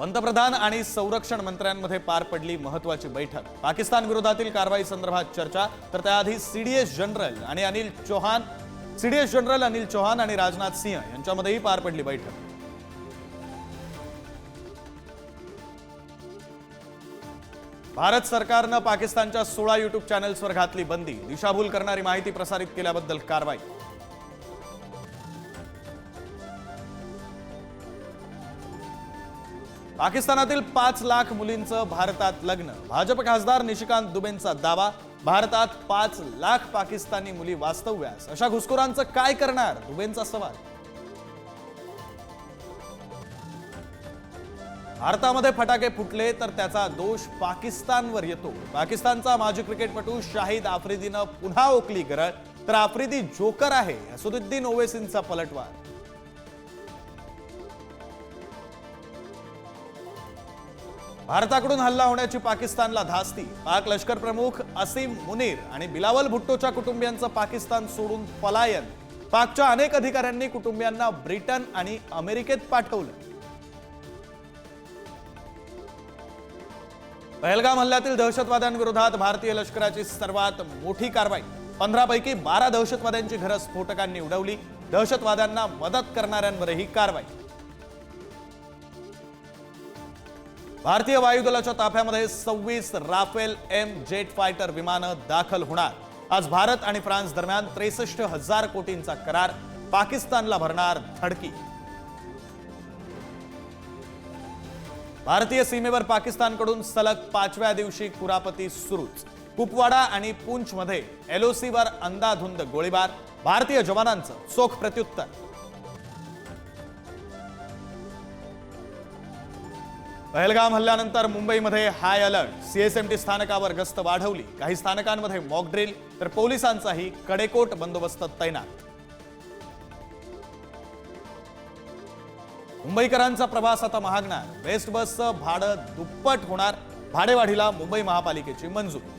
पंतप्रधान आणि संरक्षण मंत्र्यांमध्ये पार पडली महत्वाची बैठक. पाकिस्तान विरोधातील कारवाई संदर्भात चर्चा तर त्याआधी सीडीएस जनरल आणि अनिल चौहान सीडीएस जनरल अनिल चौहान आणि राजनाथ सिंह यांच्यामध्येही पार पडली बैठक. भारत सरकारनं पाकिस्तानच्या सोळा युट्यूब चॅनेल्सवर घातली बंदी. दिशाभूल करणारी माहिती प्रसारित केल्याबद्दल कारवाई. पाकिस्तानातील पाच लाख मुलींचं भारतात लग्न. भाजप खासदार निशिकांत दुबेंचा दावा भारतात पाच लाख पाकिस्तानी मुली वास्तव्यास. अशा घुसखोरांचं काय करणार? दुबेंचा सवाल. भारतामध्ये फटाके फुटले तर त्याचा दोष पाकिस्तानवर येतो. पाकिस्तानचा माजी क्रिकेटपटू शाहिद आफ्रिदीनं पुन्हा ओकली गरळ. तर आफ्रिदी जोकर आहे असदुद्दीन ओवेसींचा पलटवार. भारताकडून हल्ला होण्याची पाकिस्तानला धास्ती. पाक लष्कर प्रमुख असीम मुनीर आणि बिलावल भुट्टोच्या कुटुंबियांचं पाकिस्तान सोडून पलायन. पाकच्या अनेक अधिकाऱ्यांनी कुटुंबियांना ब्रिटन आणि अमेरिकेत पाठवलं. पहलगाम हल्ल्यातील दहशतवाद्यांविरोधात भारतीय लष्कराची सर्वात मोठी कारवाई. पंधरापैकी बारा दहशतवाद्यांची घरं स्फोटकांनी उडवली. दहशतवाद्यांना मदत करणाऱ्यांवरही कारवाई. भारतीय वायुदलाच्या ताफ्यामध्ये सव्वीस राफेल एम जेट फायटर विमानं दाखल होणार. आज भारत आणि फ्रान्स दरम्यान त्रेसष्ट हजार कोटींचा करार पाकिस्तानला भरणार धडकी. भारतीय सीमेवर पाकिस्तानकडून सलग पाचव्या दिवशी कुरापती सुरूच. कुपवाडा आणि पूंछमध्ये एलओसीवर अंदाधुंद गोळीबार. भारतीय जवानांचं चोख प्रत्युत्तर. पहलगाम हल्ल्यानंतर मुंबईमध्ये हाय अलर्ट सीएसएमटी स्थानकावर गस्त वाढवली. काही स्थानकांमध्ये मॉक ड्रिल तर पोलिसांचाही कडेकोट बंदोबस्त तैनात. मुंबईकरांचा प्रवास आता महागणार. बेस्ट बसचं भाडं दुप्पट होणार. भाडेवाढीला मुंबई महापालिकेची मंजुरी.